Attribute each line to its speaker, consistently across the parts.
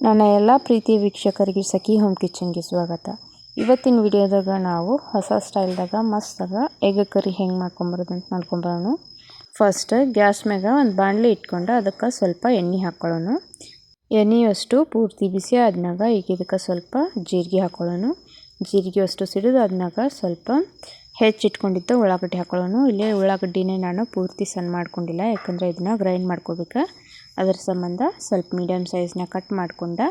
Speaker 1: ನನ್ನ ಎಲ್ಲ ಪ್ರೀತಿ ವೀಕ್ಷಕರಿಗೆ ಸಖಿ ಹೋಮ್ ಕಿಚನ್ಗೆ ಸ್ವಾಗತ. ಇವತ್ತಿನ ವಿಡಿಯೋದಾಗ ನಾವು ಹೊಸ ಸ್ಟೈಲ್ದಾಗ ಮಸ್ತಾಗ ಎಗ್ ಕರಿ ಹೆಂಗೆ ಮಾಡ್ಕೊಂಬರೋದು ಅಂತ ಮಾಡ್ಕೊಂಬರೋಣ ಫಸ್ಟ್ ಗ್ಯಾಸ್ ಮ್ಯಾಗ ಒಂದು ಬಾಣಲೆ ಇಟ್ಕೊಂಡು ಅದಕ್ಕೆ ಸ್ವಲ್ಪ ಎಣ್ಣೆ ಹಾಕ್ಕೊಳ್ಳೋಣ ಎಣ್ಣೆಯಷ್ಟು ಪೂರ್ತಿ ಬಿಸಿ ಆದ್ಮ್ಯಾಗ ಈಗ ಇದಕ್ಕೆ ಸ್ವಲ್ಪ ಜೀರಿಗೆ ಹಾಕ್ಕೊಳ್ಳೋಣ ಜೀರಿಗೆ ಅಷ್ಟು ಸಿಡಿದಾದ್ಮ್ಯಾಗ ಸ್ವಲ್ಪ ಹೆಚ್ಚಿಟ್ಕೊಂಡಿದ್ದು ಉಳ್ಳಾಗಡ್ಡಿ ಹಾಕೊಳ್ಳೋಣ. ಇಲ್ಲಿ ಉಳ್ಳಾಗಡ್ಡಿನೇ ನಾನು ಪೂರ್ತಿ ಸಣ್ಣ ಮಾಡ್ಕೊಂಡಿಲ್ಲ, ಯಾಕಂದರೆ ಇದನ್ನ ಗ್ರೈಂಡ್ ಮಾಡ್ಕೋಬೇಕು. ಅದರ ಸಂಬಂಧ ಸ್ವಲ್ಪ ಮೀಡಿಯಮ್ ಸೈಜ್ನ ಕಟ್ ಮಾಡ್ಕೊಂಡು,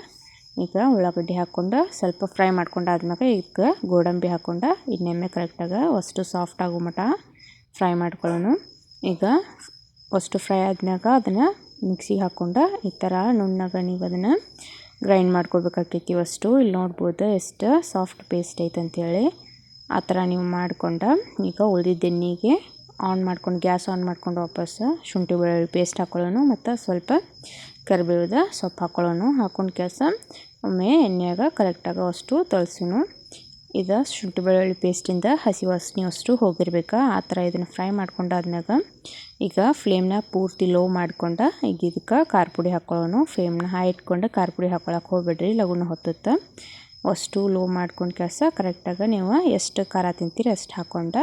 Speaker 1: ಈಗ ಉಳ್ಳಾಗಡ್ಡಿ ಹಾಕ್ಕೊಂಡು ಸ್ವಲ್ಪ ಫ್ರೈ ಮಾಡ್ಕೊಂಡು ಆದ್ಮೇಲೆ ಈಗ ಗೋಡಂಬಿ ಹಾಕ್ಕೊಂಡು ಇನ್ನೆಮ್ಮೆ ಕರೆಕ್ಟಾಗಿ ಅಷ್ಟು ಸಾಫ್ಟ್ ಆಗೋ ಮಟ ಫ್ರೈ ಮಾಡ್ಕೊಳ್ಳೋಣ ಈಗ ಅಷ್ಟು ಫ್ರೈ ಆದ್ಮ್ಯಾಗ ಅದನ್ನು ಮಿಕ್ಸಿಗೆ ಹಾಕ್ಕೊಂಡು ಈ ಥರ ನುಣ್ಣಾಗ ನೀವು ಅದನ್ನು ಗ್ರೈಂಡ್ ಮಾಡ್ಕೋಬೇಕಾಗ್ತೈತಿ ಅಷ್ಟು ಇಲ್ಲಿ ನೋಡ್ಬೋದು ಎಷ್ಟು ಸಾಫ್ಟ್ ಪೇಸ್ಟ್ ಐತೆ ಅಂಥೇಳಿ ಆ ಥರ ನೀವು ಮಾಡ್ಕೊಂಡು, ಈಗ ಉಳಿದಿದ್ದ ಎಣ್ಣೆಗೆ ಆನ್ ಮಾಡ್ಕೊಂಡು, ಗ್ಯಾಸ್ ಆನ್ ಮಾಡ್ಕೊಂಡು ವಾಪಸ್ ಶುಂಠಿ ಬೆಳ್ಳುಳ್ಳಿ ಪೇಸ್ಟ್ ಹಾಕೊಳ್ಳೋಣ ಮತ್ತು ಸ್ವಲ್ಪ ಕರಿಬೇವಿದ ಸೊಪ್ಪು ಹಾಕೊಳ್ಳೋಣ ಹಾಕೊಂಡು ಕೆಲಸ ಒಮ್ಮೆ ಎಣ್ಣೆಯಾಗ ಕರೆಕ್ಟಾಗಿ ಅಷ್ಟು ತಳ್ಸೋಣ ಇದು ಶುಂಠಿ ಬೆಳ್ಳುಳ್ಳಿ ಪೇಸ್ಟಿಂದ ಹಸಿ ವಾಸನೆ ಅಷ್ಟು ಹೋಗಿರ್ಬೇಕು. ಆ ಥರ ಇದನ್ನು ಫ್ರೈ ಮಾಡ್ಕೊಂಡಾದ್ಮ್ಯಾಗ ಈಗ ಫ್ಲೇಮ್ನ ಪೂರ್ತಿ ಲೋ ಮಾಡ್ಕೊಂಡು ಈಗ ಇದಕ್ಕೆ ಖಾರ ಪುಡಿ ಹಾಕೊಳ್ಳೋಣ ಫ್ಲೇಮ್ನ ಹೈ ಇಟ್ಕೊಂಡು ಖಾರ ಪುಡಿ ಹಾಕೊಳಕ್ಕೆ ಹೋಗ್ಬೇಡ್ರಿ, ಲಗುನ ಹೊತ್ತುತ್ತೆ. ಅಷ್ಟು ಲೋ ಮಾಡ್ಕೊಂಡು ಕೆಲಸ ಕರೆಕ್ಟಾಗಿ ನೀವು ಎಷ್ಟು ಖಾರ ತಿಂತೀರಿ ಅಷ್ಟು ಹಾಕ್ಕೊಂಡು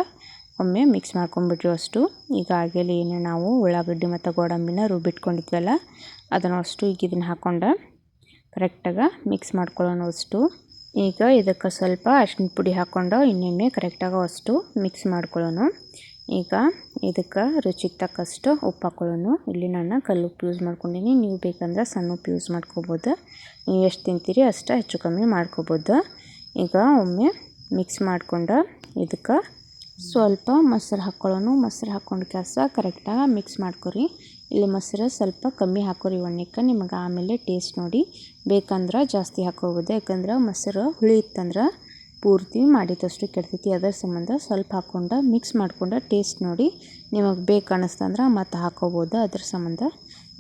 Speaker 1: ಒಮ್ಮೆ ಮಿಕ್ಸ್ ಮಾಡ್ಕೊಂಬಿಡ್ರಿ ಅಷ್ಟು. ಈಗ ಆಗಲಿ ಏನು ನಾವು ಉಳ್ಳಾಗಡ್ಡಿ ಮತ್ತು ಗೋಡಂಬಿನ ರುಬ್ಬಿಟ್ಕೊಂಡಿದ್ವಲ್ಲ ಅದನ್ನು ಅಷ್ಟು ಈಗ ಇದನ್ನು ಹಾಕ್ಕೊಂಡು ಕರೆಕ್ಟಾಗಿ ಮಿಕ್ಸ್ ಮಾಡ್ಕೊಳ್ಳೋಣ ಅಷ್ಟು. ಈಗ ಇದಕ್ಕೆ ಸ್ವಲ್ಪ ಅರ್ಶಿನ ಪುಡಿ ಹಾಕ್ಕೊಂಡು ಇನ್ನೊಮ್ಮೆ ಕರೆಕ್ಟಾಗಿ ಅಷ್ಟು ಮಿಕ್ಸ್ ಮಾಡ್ಕೊಳ್ಳೋಣ. ಈಗ ಇದಕ್ಕೆ ರುಚಿಗೆ ತಕ್ಕಷ್ಟು ಉಪ್ಪು ಹಾಕೊಳ್ಳೋಣ. ಇಲ್ಲಿ ನಾನು ಕಲ್ಲು ಉಪ್ಪು ಯೂಸ್ ಮಾಡ್ಕೊಂಡಿನಿ. ನೀವು ಬೇಕಂದ್ರೆ ಸಣ್ಣ ಉಪ್ಪು ಯೂಸ್ ಮಾಡ್ಕೋಬೋದು. ನೀವು ಎಷ್ಟು ತಿಂತೀರಿ ಅಷ್ಟು ಹೆಚ್ಚು ಕಮ್ಮಿ ಮಾಡ್ಕೋಬೋದು. ಈಗ ಒಮ್ಮೆ ಮಿಕ್ಸ್ ಮಾಡ್ಕೊಂಡು ಇದಕ್ಕೆ ಸ್ವಲ್ಪ ಮೊಸ್ರು ಹಾಕ್ಕೊಳ್ಳೋಣ ಮೊಸ್ರು ಹಾಕ್ಕೊಂಡು ಕೆಲಸ ಕರೆಕ್ಟಾಗಿ ಮಿಕ್ಸ್ ಮಾಡ್ಕೊರಿ. ಇಲ್ಲಿ ಮೊಸರು ಸ್ವಲ್ಪ ಕಮ್ಮಿ ಹಾಕೋರಿ ಒಣಕ್ಕೆ ನಿಮಗೆ ಆಮೇಲೆ ಟೇಸ್ಟ್ ನೋಡಿ. ಬೇಕಂದ್ರೆ ಜಾಸ್ತಿ ಹಾಕೋಬೋದು, ಯಾಕಂದ್ರೆ ಮೊಸರು ಹುಳಿ ಇತ್ತಂದ್ರೆ ಪೂರ್ತಿ ಮಾಡಿದಷ್ಟು ಕೆಡ್ತೈತಿ. ಅದರ ಸಂಬಂಧ ಸ್ವಲ್ಪ ಹಾಕ್ಕೊಂಡು ಮಿಕ್ಸ್ ಮಾಡ್ಕೊಂಡು ಟೇಸ್ಟ್ ನೋಡಿ. ನಿಮಗೆ ಬೇಕು ಅನ್ನಿಸ್ತಂದ್ರೆ ಮತ್ತು ಹಾಕೋಬೋದು. ಅದ್ರ ಸಂಬಂಧ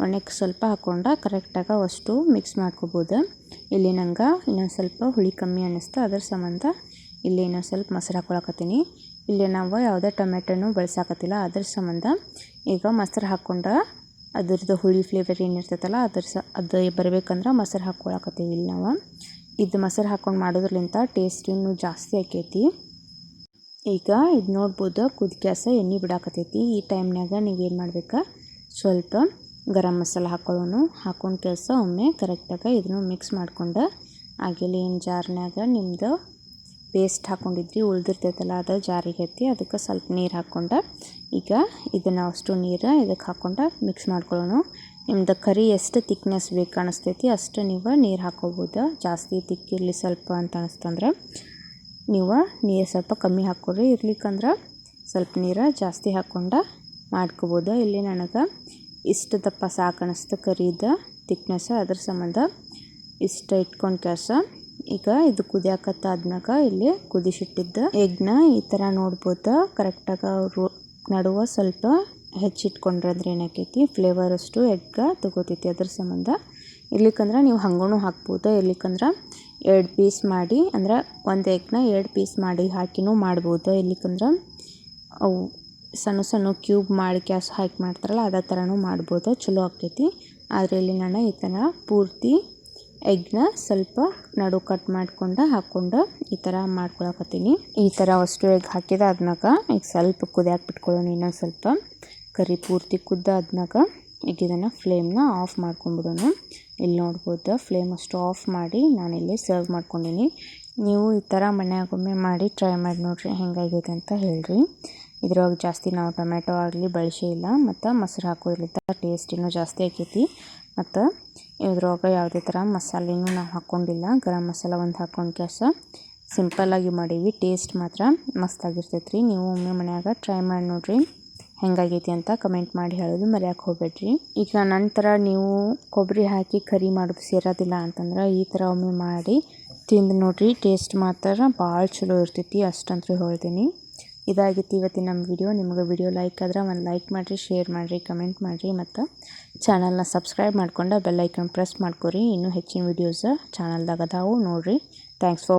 Speaker 1: ಒಣಕ್ಕೆ ಸ್ವಲ್ಪ ಹಾಕ್ಕೊಂಡು ಕರೆಕ್ಟಾಗಿ ಅಷ್ಟು ಮಿಕ್ಸ್ ಮಾಡ್ಕೋಬೋದು. ಇಲ್ಲಿ ನಂಗೆ ಇನ್ನೊಂದು ಸ್ವಲ್ಪ ಹುಳಿ ಕಮ್ಮಿ ಅನ್ನಿಸ್ತು ಅದ್ರ ಸಂಬಂಧ ಇಲ್ಲಿ ಇನ್ನೊಂದು ಸ್ವಲ್ಪ ಮೊಸರು ಹಾಕೊಳಕತ್ತೀನಿ. ಇಲ್ಲಿ ನಾವು ಯಾವುದೇ ಟೊಮೆಟೊನೂ ಬಳಸಾಕತ್ತಿಲ್ಲ. ಅದ್ರ ಸಂಬಂಧ ಈಗ ಮೊಸರು ಹಾಕ್ಕೊಂಡ ಅದ್ರದ್ದು ಹುಳಿ ಫ್ಲೇವರ್ ಏನಿರ್ತೈತಲ್ಲ, ಅದ್ರ ಸ, ಅದು ಬರಬೇಕಂದ್ರೆ ಮೊಸರು ಹಾಕ್ಕೊಳಕತ್ತೀವಿ ಇಲ್ಲಿ ನಾವು. ಇದು ಮೊಸರು ಹಾಕ್ಕೊಂಡು ಮಾಡೋದ್ರಲಿಂತ ಟೇಸ್ಟ್ ಇನ್ನೂ ಜಾಸ್ತಿ ಆಕೈತಿ. ಈಗ ಇದು ನೋಡ್ಬೋದು ಕುದ್ಕ್ಯಾಸ ಎಣ್ಣೆ ಬಿಡಾಕತ್ತೈತಿ. ಈ ಟೈಮ್ನಾಗ ನೀವೇನು ಮಾಡ್ಬೇಕು? ಸ್ವಲ್ಪ ಗರಂ ಮಸಾಲ ಹಾಕೊಳ್ಳೋನು. ಹಾಕೊಂಡು ಕೆಲಸ ಒಮ್ಮೆ ಕರೆಕ್ಟಾಗಿ ಇದನ್ನು ಮಿಕ್ಸ್ ಮಾಡ್ಕೊಂಡು ಆಗಿಲ್ಲ ಏನು ಜಾರ್ನಾಗ ನಿಮ್ಮದು ಪೇಸ್ಟ್ ಹಾಕ್ಕೊಂಡಿದ್ವಿ ಉಳ್ದಿರ್ತೈತಲ್ಲ, ಅದು ಜಾರಿಗೆ ಅದಕ್ಕೆ ಸ್ವಲ್ಪ ನೀರು ಹಾಕ್ಕೊಂಡು. ಈಗ ಇದನ್ನು ಅಷ್ಟು ನೀರು ಇದಕ್ಕೆ ಹಾಕ್ಕೊಂಡು ಮಿಕ್ಸ್ ಮಾಡ್ಕೊಳ್ಳೋಣ. ನಿಮ್ದು ಕರಿ ಎಷ್ಟು ತಿಕ್ನೆಸ್ ಬೇಕು ಕಾಣಿಸ್ತೈತಿ ಅಷ್ಟು ನೀವು ನೀರು ಹಾಕೋಬೋದು. ಜಾಸ್ತಿ ತಿಕ್ಕಿರಲಿ ಸ್ವಲ್ಪ ಅಂತ ಅನಿಸ್ತಂದ್ರೆ ನೀವು ನೀರು ಸ್ವಲ್ಪ ಕಮ್ಮಿ ಹಾಕ್ಕೊಡ್ರಿ ಇರ್ಲಿಕ್ಕಂದ್ರೆ ಸ್ವಲ್ಪ ನೀರು ಜಾಸ್ತಿ ಹಾಕ್ಕೊಂಡು ಮಾಡ್ಕೋಬೋದು. ಇಲ್ಲಿ ನನಗೆ ಇಷ್ಟು ದಪ್ಪ ಸಾಕು ಅನಿಸ್ತು ಕರಿದ ತಿಕ್ನೆಸ್ ಅದ್ರ ಸಂಬಂಧ ಇಷ್ಟ ಇಟ್ಕೊಂಡು ಕೆಲಸ. ಈಗ ಇದು ಕುದಿಯಾಕತ್ತಾದ್ಮ್ಯಾಗ ಇಲ್ಲಿ ಕುದಿಸಿಟ್ಟಿದ್ದ ಎಗ್ನ ಈ ತರ ನೋಡ್ಬೋದು? ಕರೆಕ್ಟಾಗಿ ಅವರು ನಡುವ ಸ್ವಲ್ಪ ಹೆಚ್ಚಿಟ್ಕೊಂಡ್ರೆ ಅಂದ್ರೆ ಏನಾಕೈತಿ? ಫ್ಲೇವರ್ ಅಷ್ಟು ಎಗ್ ತಗೋತೈತಿ ಅದ್ರ ಸಂಬಂಧ. ಇರ್ಲಿಕ್ಕಂದ್ರೆ ನೀವು ಹಂಗೂ ಹಾಕ್ಬೋದು? ಇರ್ಲಿಕ್ಕಂದ್ರೆ ಎರಡು ಪೀಸ್ ಮಾಡಿ, ಅಂದ್ರೆ ಒಂದು ಎಗ್ನ ಎರಡು ಪೀಸ್ ಮಾಡಿ ಹಾಕಿನೂ ಮಾಡ್ಬೋದು? ಇರ್ಲಿಕ್ಕಂದ್ರೆ ಅವು ಸಣ್ಣ ಸಣ್ಣ ಕ್ಯೂಬ್ ಮಾಡಿ ಕ್ಯಾಸ್ ಹಾಕಿ ಮಾಡ್ತಾರಲ್ಲ, ಅದೇ ಥರನೂ ಮಾಡ್ಬೋದು? ಚಲೋ ಆಕೈತಿ ಆದರೆ ಇಲ್ಲಿ ನಾನು ಈ ಥರ ಪೂರ್ತಿ ಎಗ್ನ ಸ್ವಲ್ಪ ನಡು ಕಟ್ ಮಾಡ್ಕೊಂಡು ಹಾಕ್ಕೊಂಡು ಈ ಥರ ಮಾಡ್ಕೊಳಕತ್ತೀನಿ. ಈ ಥರ ಅಷ್ಟು ಎಗ್ ಹಾಕಿದ ಈಗ ಸ್ವಲ್ಪ ಕುದಿಯಾಕೆ ಬಿಟ್ಕೊಳ್ಳೋಣ ಇನ್ನೊಂದು ಸ್ವಲ್ಪ. ಕರಿ ಪೂರ್ತಿ ಕುದ್ದಾದ್ಮ್ಯಾಗ ಈಗ ಇದನ್ನು ಫ್ಲೇಮ್ನ ಆಫ್ ಮಾಡ್ಕೊಂಡ್ಬಿಡೋಣ ಇಲ್ಲಿ ನೋಡ್ಬೋದು ಫ್ಲೇಮ್ ಅಷ್ಟು ಆಫ್ ಮಾಡಿ ನಾನಿಲ್ಲಿ ಸರ್ವ್ ಮಾಡ್ಕೊಂಡಿನಿ. ನೀವು ಈ ಥರ ಮನೆಯಾಗೊಮ್ಮೆ ಮಾಡಿ ಟ್ರೈ ಮಾಡಿ ನೋಡಿರಿ ಹೆಂಗಾಗೈತೆ ಅಂತ ಹೇಳ್ರಿ. ಇದ್ರೊಳಗೆ ಜಾಸ್ತಿ ನಾವು ಟೊಮೆಟೊ ಆಗಲಿ, ಬಳಸಿ ಇಲ್ಲ, ಮತ್ತು ಮೊಸರು ಹಾಕೋದ್ರಿಂದ ಟೇಸ್ಟಿನೂ ಜಾಸ್ತಿ ಆಕೈತಿ. ಮತ್ತು ಇದ್ರೊಳಗೆ ಯಾವುದೇ ಥರ ಮಸಾಲೆನೂ ನಾವು ಹಾಕ್ಕೊಂಡಿಲ್ಲ ಗರಂ ಮಸಾಲ ಒಂದು ಹಾಕ್ಕೊಂಡು ಕ್ಯಾಸ ಸಿಂಪಲ್ಲಾಗಿ ಮಾಡೀವಿ. ಟೇಸ್ಟ್ ಮಾತ್ರ ಮಸ್ತಾಗಿರ್ತೈತೆ ರೀ ನೀವು ಒಮ್ಮೆ ಮನ್ಯಾಗ ಟ್ರೈ ಮಾಡಿ ನೋಡಿರಿ. ಹೆಂಗಾಗೈತಿ ಅಂತ ಕಮೆಂಟ್ ಮಾಡಿ ಹೇಳೋದು ಮರೆಯೋಕೆ ಹೋಗ್ಬೇಡ್ರಿ. ಈಗ ನಂತರ ನೀವು ಕೊಬ್ಬರಿ ಹಾಕಿ ಕರಿ ಮಾಡೋದು ಸೇರೋದಿಲ್ಲ ಅಂತಂದ್ರೆ ಈ ಥರ ಒಮ್ಮೆ ಮಾಡಿ ತಿಂದು ನೋಡಿರಿ. ಟೇಸ್ಟ್ ಮಾತ್ರ ಭಾಳ ಚಲೋ ಇರ್ತೈತಿ. ಅಷ್ಟಂತೂ ಹೇಳ್ತೀನಿ. ಇದಾಗಿತ್ತು ಇವತ್ತಿನ ನಮ್ಮ ವಿಡಿಯೋ. ನಿಮಗೆ ವಿಡಿಯೋ ಲೈಕ್ ಆದ್ರೆ ಒಂದು ಲೈಕ್ ಮಾಡಿರಿ ಶೇರ್ ಮಾಡಿರಿ ಕಮೆಂಟ್ ಮಾಡಿರಿ ಮತ್ತು ಚಾನಲ್ನ ಸಬ್ಸ್ಕ್ರೈಬ್ ಮಾಡ್ಕೊಂಡು ಬೆಲ್ಲೈಕನ್ ಪ್ರೆಸ್ ಮಾಡ್ಕೊರಿ. ಇನ್ನೂ ಹೆಚ್ಚಿನ ವೀಡಿಯೋಸ್ ಚಾನಲ್ದಾಗ ಅದಾವು ನೋಡಿರಿ. Thanks for